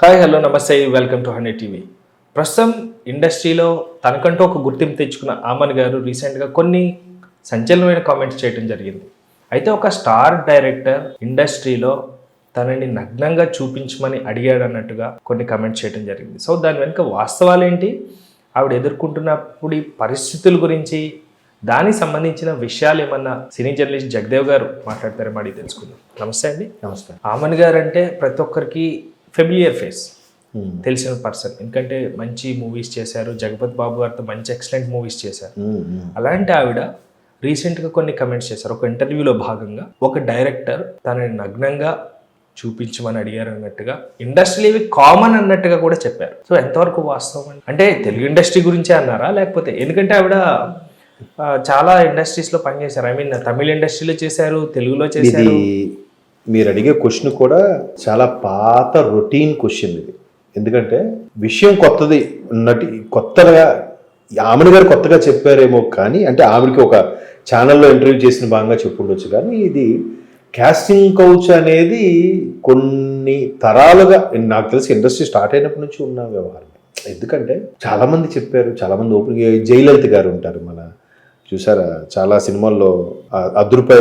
Hi hello నమస్తే welcome to hundred TV ప్రస్తుతం ఇండస్ట్రీలో తనకంటూ ఒక గుర్తింపు తెచ్చుకున్న ఆమన్ గారు రీసెంట్గా కొన్ని సంచలనమైన కామెంట్స్ చేయడం జరిగింది. అయితే ఒక స్టార్ డైరెక్టర్ ఇండస్ట్రీలో తనని నగ్నంగా చూపించమని అడిగాడు అన్నట్టుగా కొన్ని కామెంట్స్ చేయడం జరిగింది. సో దాని వెనుక వాస్తవాలు ఏంటి? ఆవిడ ఎదుర్కొంటున్నప్పుడు ఈ పరిస్థితుల గురించి దానికి సంబంధించిన విషయాలు ఏమన్నా సినీ జర్నలిస్ట్ జగదేవ్ గారు మాట్లాడతారేమో అడిగి తెలుసుకుందాం. నమస్తే అండి. నమస్తే. ఆమన్ గారు అంటే ప్రతి ఒక్కరికి ఫెమిలియర్ ఫేస్ తెలిసిన పర్సన్ ఎందుకంటే మంచి మూవీస్ చేశారు. జగపతి బాబు గారితో మంచి ఎక్సలెంట్ మూవీస్ చేశారు. అలాంటి ఆవిడ రీసెంట్గా కొన్ని కమెంట్స్ చేశారు. ఒక ఇంటర్వ్యూలో భాగంగా ఒక డైరెక్టర్ తనని నగ్నంగా చూపించమని అడిగారు అన్నట్టుగా ఇండస్ట్రీలో ఇవి కామన్ అన్నట్టుగా కూడా చెప్పారు. సో ఎంతవరకు వాస్తవం? అంటే తెలుగు ఇండస్ట్రీ గురించే అన్నారా? లేకపోతే ఎందుకంటే ఆవిడ చాలా ఇండస్ట్రీస్లో పనిచేశారు. ఐ మీన్ తమిళ ఇండస్ట్రీలో చేశారు తెలుగులో చేశారు. మీరు అడిగే క్వశ్చన్ కూడా చాలా పాత రొటీన్ క్వశ్చన్ ఇది. ఎందుకంటే విషయం కొత్తది నటి కొత్తగా ఆమెను గారు కొత్తగా చెప్పారేమో కానీ అంటే ఆమెకి ఒక ఛానల్లో ఇంటర్వ్యూ చేసిన భాగంగా చెప్పుండొచ్చు కానీ ఇది క్యాస్టింగ్ కౌచ్ అనేది కొన్ని తరాలుగా నాకు తెలిసి ఇండస్ట్రీ స్టార్ట్ అయినప్పటి నుంచి ఉన్న వ్యవహారం. ఎందుకంటే చాలామంది చెప్పారు చాలా మంది ఓపెన్ జయలలిత గారు ఉంటారు మన చూసారా చాలా సినిమాల్లో అదురుపై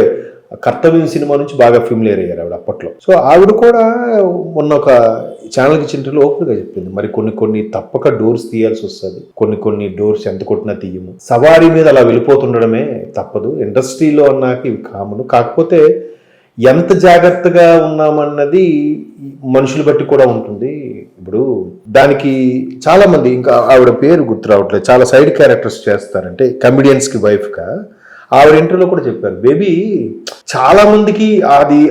కర్తవ్యం సినిమా నుంచి బాగా ఫిమిలియర్ అయ్యారు ఆవిడ అప్పట్లో. సో ఆవిడ కూడా మొన్న ఒక ఛానల్కి ఇచ్చిన ఓపెన్గా చెప్పింది. మరి కొన్ని కొన్ని తప్పక డోర్స్ తీయాల్సి వస్తుంది. కొన్ని కొన్ని డోర్స్ ఎంత కొట్టినా తీయము. సవారీ మీద అలా వెళ్ళిపోతుండడమే తప్పదు. ఇండస్ట్రీలో అన్నాక ఇవి కామన్ కాకపోతే ఎంత జాగ్రత్తగా ఉన్నామన్నది మనుషులు బట్టి కూడా ఉంటుంది. ఇప్పుడు దానికి చాలామంది ఇంకా ఆవిడ పేరు గుర్తు రావట్లేదు. చాలా సైడ్ క్యారెక్టర్స్ చేస్తారంటే కమిడియన్స్కి వైఫ్గా ఆవిడ ఇంటర్వ్యూలో కూడా చెప్పారు బేబీ చాలా మందికి అది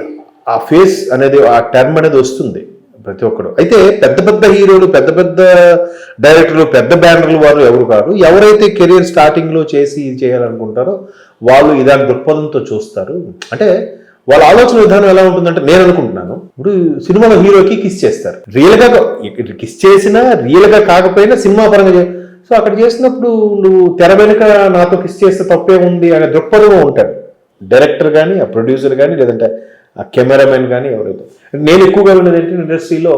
ఆ ఫేస్ అనేది ఆ టర్మ్ అనేది వస్తుంది ప్రతి ఒక్కడు. అయితే పెద్ద పెద్ద హీరోలు పెద్ద పెద్ద డైరెక్టర్లు పెద్ద బ్యానర్లు వారు ఎవరు కాదు ఎవరైతే కెరీర్ స్టార్టింగ్లో చేసి ఇది చేయాలనుకుంటారో వాళ్ళు ఇదాని దృక్పథంతో చూస్తారు. అంటే వాళ్ళ ఆలోచన విధానం ఎలా ఉంటుందంటే నేను అనుకుంటున్నాను ఇప్పుడు సినిమాలో హీరోకి కిస్ చేస్తారు. రియల్గా కిస్ చేసినా రియల్గా కాకపోయినా సినిమా పరంగా సో అక్కడ చేసినప్పుడు నువ్వు తెర వెనుక నాతో కిస్ చేస్తే తప్పే ఉంది అనే దృక్పథంలో ఉంటాడు. డైరెక్టర్ కానీ ఆ ప్రొడ్యూసర్ కానీ లేదంటే ఆ కెమెరామెన్ కానీ ఎవరైతే. నేను ఎక్కువగా ఉన్నది ఏంటంటే ఇండస్ట్రీలో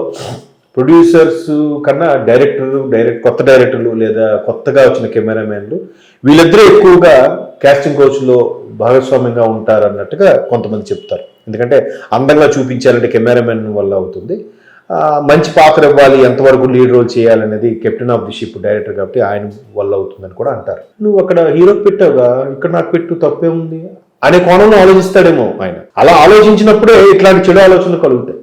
ప్రొడ్యూసర్స్ కన్నా డైరెక్టర్ డైరెక్ట్ కొత్త డైరెక్టర్లు లేదా కొత్తగా వచ్చిన కెమెరామెన్లు వీళ్ళిద్దరూ ఎక్కువగా కాస్టింగ్ కోచ్లో భాగస్వామ్యంగా ఉంటారు అన్నట్టుగా కొంతమంది చెప్తారు. ఎందుకంటే అందంగా చూపించాలంటే కెమెరామెన్ వల్ల అవుతుంది. మంచి పాత్ర ఇవ్వాలి ఎంతవరకు లీడ్ రోల్ చేయాలనేది captain of the ship director కాబట్టి ఆయన వల్ల అవుతుందని కూడా అంటారు. నువ్వు అక్కడ హీరో పెట్టావుగా? ఇక్కడ నాకు పెట్టు తప్పే ఉంది. అనే కోణంలో ఆలోచిస్తాడేమో ఆయన. అలా ఆలోచించినప్పుడే ఇట్లాంటి చెడు ఆలోచనలు కలుగుతాయి.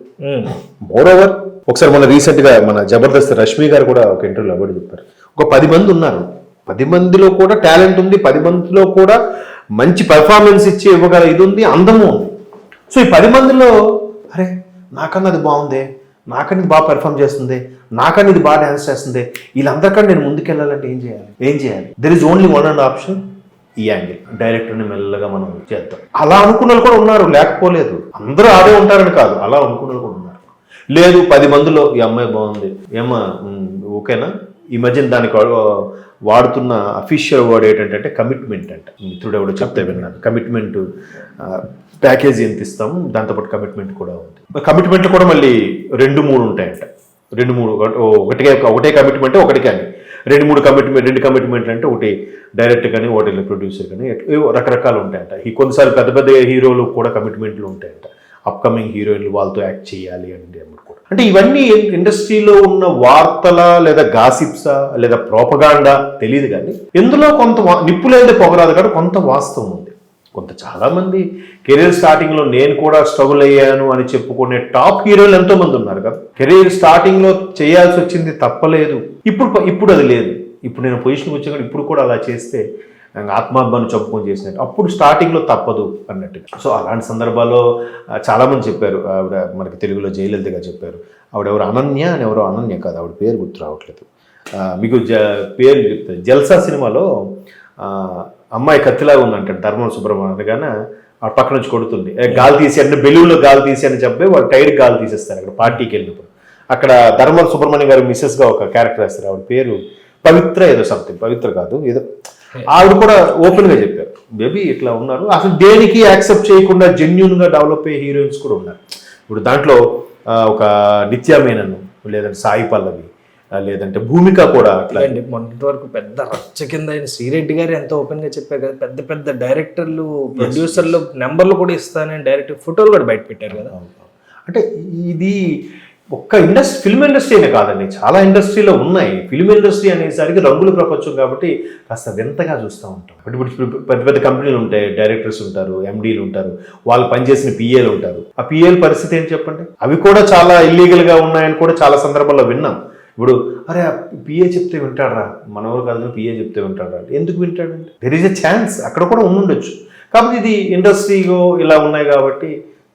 మోర్ ఓవర్ ఒకసారి మన రీసెంట్గా మన జబర్దస్త్ రష్మి గారు కూడా ఒక ఇంటర్వ్యూలో కూడా చెప్పారు. ఒక పది మంది ఉన్నారు. పది మందిలో కూడా టాలెంట్ ఉంది పది మందిలో కూడా మంచి పెర్ఫార్మెన్స్ ఇచ్చి ఇవ్వగల ఇది ఉంది అందము ఉంది. సో ఈ పది మందిలో అరే నాకన్నా అది బాగుంది. నాకని బాగా పెర్ఫామ్ చేస్తుంది నాకని ఇది బాగా డాన్స్ చేస్తుంది. వీళ్ళందరికన్నా నేను ముందుకెళ్ళాలంటే ఏం చేయాలి? ఏం చేయాలి? There is only one and option ఈ యాంగిల్ డైరెక్టర్ని మెల్లగా మనం చేద్దాం. అలా అనుకున్న వాళ్ళు కూడా ఉన్నారు లేకపోలేదు. అందరూ ఆడే ఉంటారని కాదు అలా అనుకున్న వాళ్ళు కూడా ఉన్నారు. లేదు పది మందిలో ఈ అమ్మాయి బాగుంది. ఏమ్మా ఓకేనా? ఈ మధ్యన దానికి వాడుతున్న అఫీషియల్ వర్డ్ ఏంటంటే కమిట్మెంట్ అంట. మిత్రుడు ఎవడో చెప్తే విన్నాను. కమిట్మెంట్ ప్యాకేజీ ఎంత ఇస్తాము దాంతోపాటు కమిట్మెంట్ కూడా ఉంది. కమిట్మెంట్ కూడా మళ్ళీ రెండు మూడు ఉంటాయంట. రెండు మూడు ఒకటికే ఒకటే కమిట్మెంట్ ఒకటి కానీ రెండు మూడు కమిట్మెంట్ రెండు కమిట్మెంట్ అంటే ఒకటి డైరెక్ట్ కానీ ఒకటి ప్రొడ్యూసర్ కానీ రకరకాలు ఉంటాయంట. ఈ కొన్నిసార్లు పెద్ద పెద్ద హీరోలు కూడా కమిట్మెంట్లు ఉంటాయంట. అప్కమింగ్ హీరోయిన్లు వాళ్ళతో యాక్ట్ చేయాలి అని కూడా. అంటే ఇవన్నీ ఇండస్ట్రీలో ఉన్న వార్తల లేదా గాసిప్సా లేదా ప్రోపగాండా తెలియదు కానీ ఎందులో కొంత వా- నిప్పు పొగరాదు కానీ కొంత వాస్తవం ఉంది. కొంత చాలామంది కెరీర్ స్టార్టింగ్లో నేను కూడా స్ట్రగుల్ అయ్యాను అని చెప్పుకునే టాప్ హీరోలు ఎంతోమంది ఉన్నారు కదా. కెరీర్ స్టార్టింగ్లో చేయాల్సి వచ్చింది తప్పలేదు. ఇప్పుడు ఇప్పుడు అది లేదు. ఇప్పుడు నేను పొజిషన్కి వచ్చాను ఇప్పుడు కూడా అలా చేస్తే నాకు ఆత్మాభిమానం చెప్పుకొని చేసినట్టు. అప్పుడు స్టార్టింగ్లో తప్పదు అన్నట్టుగా. సో అలాంటి సందర్భాల్లో చాలామంది చాలా మంది చెప్పారు. ఆవిడ మనకి తెలుగులో జయలలితగా చెప్పారు. ఆవిడ ఎవరు అనన్య అని ఎవరో అనన్య కాదు. ఆవిడ పేరు గుర్తు రావట్లేదు. మీకు జ పేరు చెప్తాను. జల్సా సినిమాలో అమ్మాయి కత్తిలాగా ఉందంటాడు ధర్మం సుబ్రహ్మణ్యం. కానీ ఆ పక్క నుంచి కొడుతుంది. గాలి తీసి అంటే బెలూన్లో గాలి తీసి అని చెప్పి వాళ్ళు టైర్ గాలి తీసేస్తారు అక్కడ పార్టీకి వెళ్ళినప్పుడు. అక్కడ ధర్మం సుబ్రహ్మణ్యం గారు మిస్సెస్గా ఒక క్యారెక్టర్ వేస్తారు. ఆవిడ పేరు పవిత్ర ఏదో సంథింగ్ పవిత్ర కాదు ఏదో. ఆవిడ కూడా ఓపెన్గా చెప్పారు. బేబీ ఇట్లా ఉన్నారు. అసలు దేనికి యాక్సెప్ట్ చేయకుండా జెన్యున్గా డెవలప్ అయ్యే హీరోయిన్స్ కూడా ఉన్నారు. ఇప్పుడు దాంట్లో ఒక నిత్యా మేనన్ లేదంటే సాయి పల్లవి లేదంటే భూమిక కూడా అట్లా. అండి మొన్నటి వరకు పెద్ద రచ్చ కింద ఆయన శ్రీరెడ్డి గారు ఎంతో ఓపెన్గా చెప్పారు కదా పెద్ద పెద్ద డైరెక్టర్లు ప్రొడ్యూసర్లు నెంబర్లు కూడా ఇస్తానని డైరెక్ట్ ఫోటోలు కూడా బయట పెట్టారు కదా. అంటే ఇది ఒక్క ఇండస్ట్రీ ఫిల్మ్ ఇండస్ట్రీ అనే కాదండి చాలా ఇండస్ట్రీలో ఉన్నాయి. ఫిల్మ్ ఇండస్ట్రీ అనేసరికి రంగుల ప్రపంచం కాబట్టి కాస్త వింతగా చూస్తూ ఉంటాం. ఇప్పుడు ఇప్పుడు పెద్ద పెద్ద కంపెనీలు ఉంటాయి డైరెక్టర్స్ ఉంటారు ఎండీలు ఉంటారు వాళ్ళు పనిచేసిన పిఏలు ఉంటారు. ఆ పిఏల పరిస్థితి ఏంటి చెప్పండి? అవి కూడా చాలా ఇల్లీగల్గా ఉన్నాయని కూడా చాలా సందర్భాల్లో విన్నాం. ఇప్పుడు అరే పిఏ చెప్తే వింటాడరా? మనవరు కాదు పిఏ చెప్తే వింటాడరా? ఎందుకు వింటాడంటే దెర్ ఈజ్ ఎ ఛాన్స్ అక్కడ కూడా ఉండుండొచ్చు. కాబట్టి ఇది ఇండస్ట్రీలో ఇలా ఉన్నాయి కాబట్టి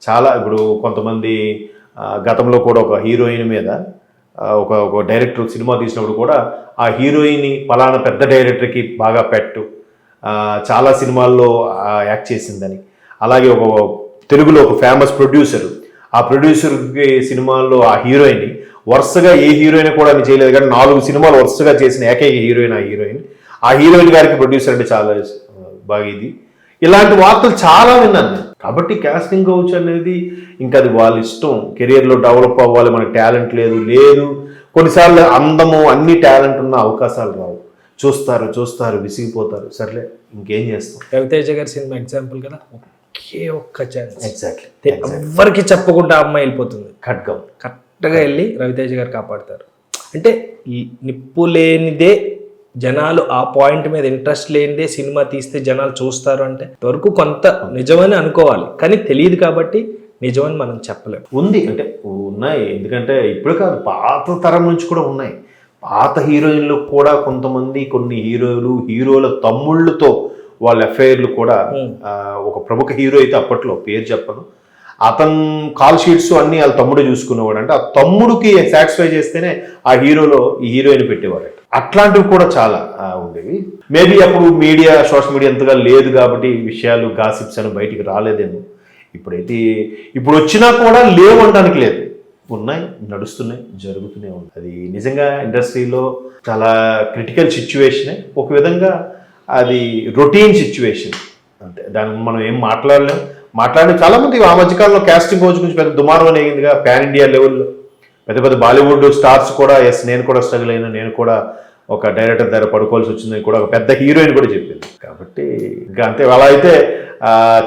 చాలా ఇప్పుడు కొంతమంది గతంలో కూడా ఒక హీరోయిన్ మీద ఒక ఒక డైరెక్టర్ సినిమా తీసినప్పుడు కూడా ఆ హీరోయిన్ పలానా పెద్ద డైరెక్టర్కి బాగా పెట్టు. చాలా సినిమాల్లో యాక్ట్ చేసిందని. అలాగే ఒక తెలుగులో ఒక ఫేమస్ ప్రొడ్యూసర్ ఆ ప్రొడ్యూసర్కి సినిమాల్లో ఆ హీరోయిన్ వరుసగా ఏ హీరోయిన్ కూడా ఆమె చేయలేదు. కానీ నాలుగు సినిమాలు వరుసగా చేసిన ఏకైక హీరోయిన్ ఆ హీరోయిన్. ఆ హీరోయిన్ గారికి ప్రొడ్యూసర్ అంటే చాలా బాగా ఇది. ఇలాంటి వార్తలు చాలా విన్నాను నేను. కాబట్టి కాస్టింగ్ కౌచ్ అనేది ఇంకా అది వాళ్ళ ఇష్టం. కెరియర్లో డెవలప్ అవ్వాలి మనకు టాలెంట్ లేదు లేదు. కొన్నిసార్లు అందము అన్ని టాలెంట్ ఉన్న అవకాశాలు రావు. చూస్తారు చూస్తారు విసిగిపోతారు. సర్లే ఇంకేం చేస్తాం? రవితేజ గారి సినిమా ఎగ్జాంపుల్ కదా. ఒకే ఒక్క ఛాన్స్ ఎగ్జాక్ట్లీ ఎవ్వరికి చెప్పకుండా ఆ అమ్మాయి వెళ్ళిపోతుంది. ఖడ్గం కరెక్ట్గా వెళ్ళి రవితేజ గారు కాపాడతారు. అంటే ఈ నిప్పు లేనిదే జనాలు ఆ పాయింట్ మీద ఇంట్రెస్ట్ లేనిదే సినిమా తీస్తే జనాలు చూస్తారు అంటే వరకు కొంత నిజమని అనుకోవాలి. కానీ తెలియదు కాబట్టి నిజమని మనం చెప్పలేం. ఉంది. అంటే ఉన్నాయి. ఎందుకంటే ఇప్పుడు కాదు పాత తరం నుంచి కూడా ఉన్నాయి. పాత హీరోయిన్లు కూడా కొంతమంది కొన్ని హీరోలు హీరోల తమ్ముళ్ళతో వాళ్ళ ఎఫ్ఐఆర్లు కూడా ఒక ప్రముఖ హీరో అయితే అప్పట్లో పేరు చెప్పను. అతను కాల్ షీట్స్ అన్ని వాళ్ళ తమ్ముడు చూసుకునేవాడు. అంటే ఆ తమ్ముడికి సాటిస్ఫై చేస్తేనే ఆ హీరోలో ఈ హీరోయిన్ పెట్టేవాడు అట్లాంటివి కూడా చాలా ఉండేవి. మేబీ అప్పుడు మీడియా సోషల్ మీడియా ఎంతగా లేదు కాబట్టి విషయాలు గాసిప్స్ అని బయటికి రాలేదేమో. ఇప్పుడైతే ఇప్పుడు వచ్చినా కూడా లేవు అనడానికి లేదు. ఉన్నాయి నడుస్తున్నాయి జరుగుతూనే ఉంది అది నిజంగా ఇండస్ట్రీలో చాలా క్రిటికల్ సిచ్యువేషనే ఒక విధంగా అది రొటీన్ సిచ్యువేషన్. అంతే. దాని మనం ఏం మాట్లాడలేం. మాట్లాడే చాలా మంది ఆ మధ్యకాలంలో కాస్టింగ్ కోచ్ గురించి పెద్ద దుమారం అనేదిగా పాన్ ఇండియా లెవెల్లో పెద్ద పెద్ద బాలీవుడ్ స్టార్స్ కూడా ఎస్ నేను కూడా స్ట్రగుల్ అయినా నేను కూడా ఒక డైరెక్టర్ దగ్గర పడుకోవాల్సి వచ్చిందని కూడా ఒక పెద్ద హీరోయిన్ కూడా చెప్పింది. కాబట్టి ఇంకా అంతే. అలా అయితే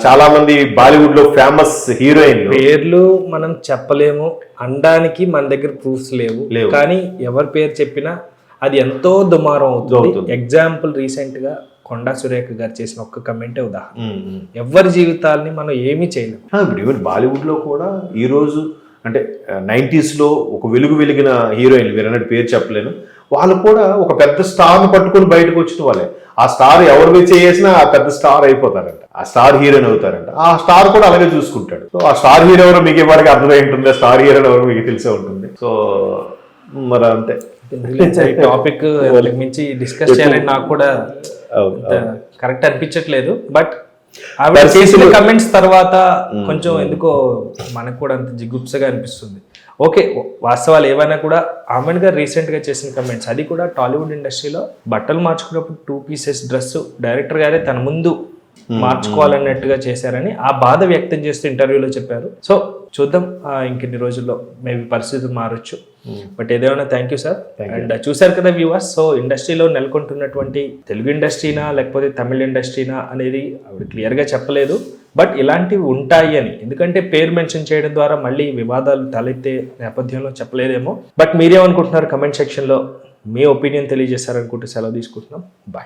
చాలా మంది బాలీవుడ్లో ఫేమస్ హీరోయిన్ పేర్లు మనం చెప్పలేము. అనడానికి మన దగ్గర ప్రూఫ్స్ లేవు. లేవు. కానీ ఎవరి పేరు చెప్పినా అది ఎంతో దుమారం అవుతుంది. అవుతుంది. ఎగ్జాంపుల్ రీసెంట్గా కొండా సురేఖ గారు చేసిన ఒక్క కమెంటే ఉదాహరణ. ఎవరి జీవితాల్ని మనం ఏమీ చేయలేం. ఇప్పుడు ఈవెన్ బాలీవుడ్లో కూడా ఈరోజు అంటే నైంటీస్లో ఒక వెలుగు వెలిగిన హీరోయిన్ మీరు అన్నట్టు పేరు చెప్పలేను వాళ్ళు కూడా ఒక పెద్ద స్టార్ని పట్టుకొని బయటకు వచ్చిన వాళ్ళే. ఆ స్టార్ ఎవరు చేసినా ఆ పెద్ద స్టార్ అయిపోతారంట. ఆ స్టార్ హీరోయిన్ అవుతారంట. ఆ స్టార్ కూడా అలాగే చూసుకుంటాడు. సో ఆ స్టార్ హీరో ఎవరో మీకు ఇవ్వడానికి అర్థమై ఉంటుంది ఆ స్టార్ హీరో ఎవరో మీకు తెలిసే ఉంటుంది. సో మరి అంతే. టాపిక్ మించి డిస్కస్ చేయాలని నాకు కూడా కరెక్ట్ అనిపించట్లేదు. బట్ ఆవిడ చేసిన కమెంట్స్ తర్వాత కొంచెం ఎందుకో మనకు కూడా అంత జిగుప్సగా అనిపిస్తుంది. ఓకే వాస్తవాలు ఏవైనా కూడా ఆమెన్ గారు రీసెంట్గా చేసిన కమెంట్స్ అది కూడా టాలీవుడ్ ఇండస్ట్రీలో బట్టలు మార్చుకున్నప్పుడు టూ పీసెస్ డ్రెస్ డైరెక్టర్ గారే తన ముందు మార్చుకోవాలన్నట్టుగా చేశారని ఆ బాధ వ్యక్తం చేస్తూ ఇంటర్వ్యూలో చెప్పారు. సో చూద్దాం. ఇంకెన్ని రోజుల్లో మేబీ పరిస్థితులు మారొచ్చు. బట్ ఏదేమైనా థ్యాంక్ యూ సార్ అండ్ చూశారు కదా వ్యూవర్స్ సో ఇండస్ట్రీలో నెలకొంటున్నటువంటి తెలుగు ఇండస్ట్రీనా లేకపోతే తమిళ ఇండస్ట్రీనా అనేది ఆవిడ క్లియర్గా చెప్పలేదు. బట్ ఇలాంటివి ఉంటాయి అని. ఎందుకంటే పేరు మెన్షన్ చేయడం ద్వారా మళ్ళీ వివాదాలు తలెత్తే నేపథ్యంలో చెప్పలేదేమో. బట్ మీరేమనుకుంటున్నారు? కమెంట్ సెక్షన్లో మీ ఒపీనియన్ తెలియజేశారనుకుంటే సెలవు తీసుకుంటున్నాం. బాయ్